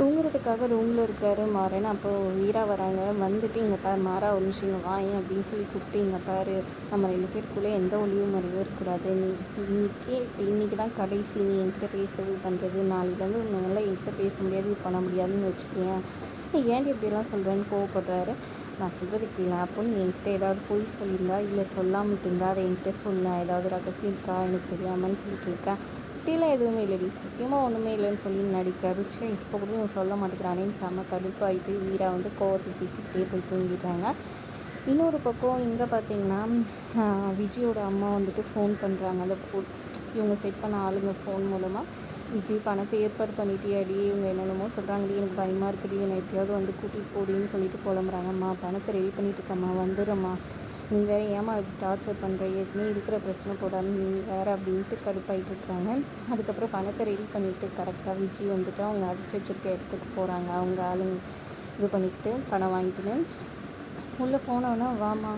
தூங்குறதுக்காக ரூமில் இருக்காரு மாறன். அப்போ வீரா வராங்க. வந்துட்டு இங்கே பார் மாறா ஒரு நிமிஷம் இங்கே அப்படின்னு சொல்லி கூப்பிட்டு இங்கே பாரு நம்ம ரெண்டு பேருக்குள்ளே எந்த ஒளியும் மறைவும் இருக்கக்கூடாது. நீ இன்னைக்கு இன்னைக்கு தான் கடைசி நீ என்கிட்ட பேசுறது பண்ணுறது நாளையிலேருந்து நல்லா என்கிட்ட பேச முடியாது இது பண்ண முடியாதுன்னு வச்சுக்கேன் நீ ஏன்டி இப்படியெல்லாம் சொல்கிறேன்னு கோவப்படுறாரு? நான் சொல்கிறது கீழே அப்போ நீ என்கிட்ட ஏதாவது பொய் சொல்லியிருந்தா இல்லை சொல்லாமட்டு இருந்தா அதை என்கிட்ட சொல்லலாம் ஏதாவது ரகசியம் இருக்கா? எனக்கு தெரியாமன்னு சொல்லி கேட்க அப்படிலாம் எதுவுமே இல்லைடி சத்தியமாக ஒன்றுமே இல்லைன்னு சொல்லி நடிக்கிறாரு. சே இப்போ கூட இவன் சொல்ல மாட்டேங்கிறானேன்னு செம்ம கடுப்பாயிட்டு வீரா வந்து கோவத்தை திட்டிகிட்டே போய் தூங்கிடுறாங்க. இன்னொரு பக்கம் இங்கே பார்த்தீங்கன்னா விஜயோட அம்மா வந்துட்டு ஃபோன் பண்ணுறாங்க அந்த போ இவங்க செட் பண்ண ஆளுங்க ஃபோன் மூலமாக விஜய் பணத்தை ஏற்பாடு பண்ணிட்டியாடி இவங்க என்னென்னமோ சொல்கிறாங்கடி எனக்கு பயமாக இருக்குடி என்னை எப்படியாவது வந்து கூட்டிகிட்டு போடின்னு சொல்லிட்டு புலம்புறாங்கம்மா பணத்தை ரெடி பண்ணிட்டு இருக்கம்மா. வந்துடுறம்மா. நீ வேற ஏமா இப்படி டார்ச்சர் பண்ணுற ஏற்கனவே இருக்கிற பிரச்சனை போடாமல் நீ வேற அப்படின்ட்டு கடுப்பாயிட்டு இருக்காங்க. அதுக்கப்புறம் பணத்தை ரெடி பண்ணிவிட்டு கரெக்டாக விஜய் வந்துட்டு அவங்க அடிச்சு வச்சிருக்க இடத்துக்கு போகிறாங்க அவங்க ஆளுங்க இது பண்ணிக்கிட்டு பணம் வாங்கிக்கின்னு உள்ளே போனோன்னா வாமா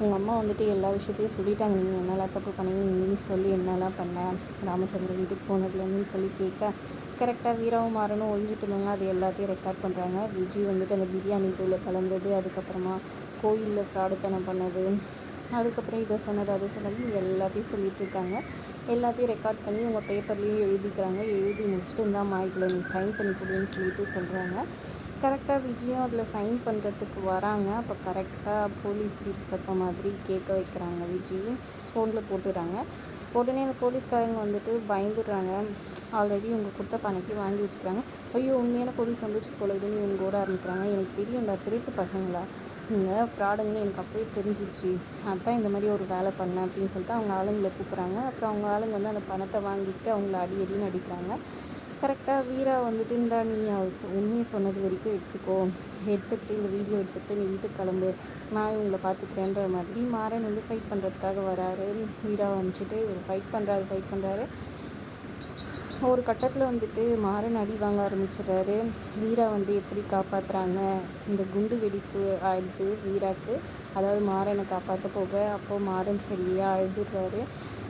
உங்கள் அம்மா வந்துட்டு எல்லா விஷயத்தையும் சொல்லிட்டாங்க. நீங்கள் என்னெல்லாம் தப்பு பண்ணீங்க? நீ சொல்லி என்னெல்லாம் பண்ண? ராமச்சந்திரன் வீட்டுக்கு போனதுலேருந்து சொல்லி கேட்க. கரெக்டாக வீராவும் மாறனும் ஒழிஞ்சிட்டு இருந்தாங்க. அது எல்லாத்தையும் ரெக்கார்ட் பண்ணுறாங்க விஜய் வந்துட்டு அந்த பிரியாணி தூளை கலந்தது. அதுக்கப்புறமா கோயிலில் ஃப்ராடுத்தனம் பண்ணது. அதுக்கப்புறம் இதை சொன்னது அதை சொன்னது எல்லாத்தையும் சொல்லிகிட்டு இருக்காங்க எல்லாத்தையும் ரெக்கார்ட் பண்ணி உங்கள் பேப்பர்லேயும் எழுதிக்கிறாங்க. எழுதி முடிச்சுட்டு தான் இதில் நீங்கள் சைன் பண்ணி கொடுன்னு சொல்லிட்டு சொல்கிறாங்க கரெக்டாக விஜயம் அதில் சைன் பண்ணுறதுக்கு வராங்க. அப்போ கரெக்டாக போலீஸ் ஜீப் சத்தம் மாதிரி கேட்க வைக்கிறாங்க விஜய் ஃபோனில் போட்டுடுறாங்க உடனே அந்த போலீஸ்காரங்க வந்துட்டு பயந்துடுறாங்க. ஆல்ரெடி இவங்க கொடுத்த பணத்தையும் வாங்கி வச்சுக்கிறாங்க. ஐயோ உண்மையான போலீஸ் வந்துச்சு போல. இதுன்னு இவங்க ஓட ஆரம்பிக்கிறாங்க. எனக்கு தெரியும்டா. திருட்டு பசங்களா? நீங்கள் ஃப்ராடுங்கன்னு எனக்கு அப்போயே தெரிஞ்சிச்சு. அதான் இந்த மாதிரி ஒரு வேலை பண்ணேன் அப்படின்னு சொல்லிட்டு அவங்க ஆளுங்களை கூப்பிட்றாங்க. அப்புறம் அவங்க ஆளுங்க வந்து அந்த பணத்தை வாங்கிட்டு அவங்கள அடி அடின்னு அடிக்கிறாங்க. கரெக்டாக வீரா வந்துட்டு இந்தா நீ உண்மையை சொன்னது வரைக்கும் எடுத்துக்கோ. எடுத்துகிட்டு இந்த வீடியோ எடுத்துகிட்டு நீ வீட்டுக்கு கிளம்பு. நான் இவங்களை பார்த்துக்கிறேன்ற மாதிரி மாறன் வந்து ஃபைட் பண்ணுறதுக்காக வராரு. வீரா அனுப்பிச்சிட்டு இவர் ஃபைட் பண்ணுறாரு ஃபைட் பண்ணுறாரு ஒரு கட்டத்தில் வந்துட்டு மாறன் அடி வாங்க ஆரம்பிச்சிடுறாரு வீரா வந்து எப்படி காப்பாற்றுறாங்க இந்த குண்டு வெடிப்பு ஆயிடுது வீராக்கு அதாவது மாறனை காப்பாற்ற போக அப்போது மாறன் சரியாக அழுதுடுறாரு.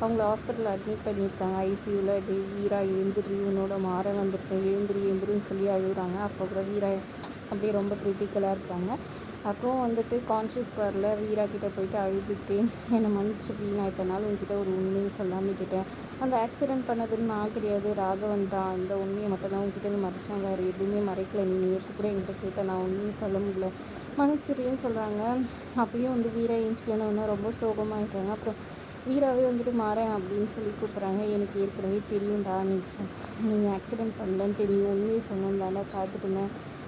அவங்கள ஹாஸ்பிட்டலில் அட்மிட் பண்ணியிருக்காங்க. ஐசியூவில் டே வீரா எழுந்திரி. உன்னோட மாறன் வந்திருக்கேன். எழுந்திரி எழுந்திரின்னு சொல்லி அழுகுறாங்க. அப்போ கூட வீரா அப்படியே ரொம்ப க்ரிட்டிக்கலாக இருக்காங்க. அப்புறம் வந்துட்டு கான்ஷியஸ் ஸ்கொயரில் வீரா கிட்டே போயிட்டு அழுதுட்டு என்னை மன்னிச்சிடி நான் இத்தனை நாள் உங்ககிட்ட ஒரு உண்மையை சொல்லாமல் கிட்டேன் அந்த ஆக்சிடென்ட் பண்ணதுன்னு நான் கிடையாது. ராகவன் தான். அந்த உண்மையை மட்டும் தான் உங்ககிட்ட இருந்து மறைச்சேன். வேறு எதுவுமே மறைக்கல. நீ நேற்று கூட என்கிட்ட கேட்டேன் நான் உண்மையும் சொல்ல முடியல. மன்னிச்சிருன்னு சொல்கிறாங்க அப்பயும் வந்து வீரா ஏஞ்சிக்கலன்னு ரொம்ப சோகமாகிட்டாங்க அப்புறம் வீராவே வந்துட்டு மாறேன் அப்படின்னு சொல்லி கூப்பிட்றாங்க. எனக்கு ஏற்கனவே தெரியும்டா நீ நீங்கள் நீ ஆக்சிடென்ட் பண்ணலன்ட்டு நீ உண்மையை சொன்னேன் தானே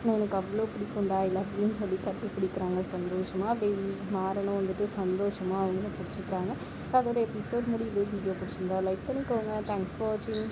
நான் எனக்கு அவ்வளோ பிடிக்கும்டா இல்லை அப்படின்னு சொல்லி கட்டி பிடிக்கிறாங்க. சந்தோஷமாக அப்படியே வீ- வந்துட்டு சந்தோஷமாக அவங்கள பிடிச்சிக்கிறாங்க. அதோட எபிசோட் முடியுது. வீடியோ பிடிச்சிருந்தா லைக் பண்ணிக்கோங்க. தேங்க்ஸ் ஃபார் வாட்சிங்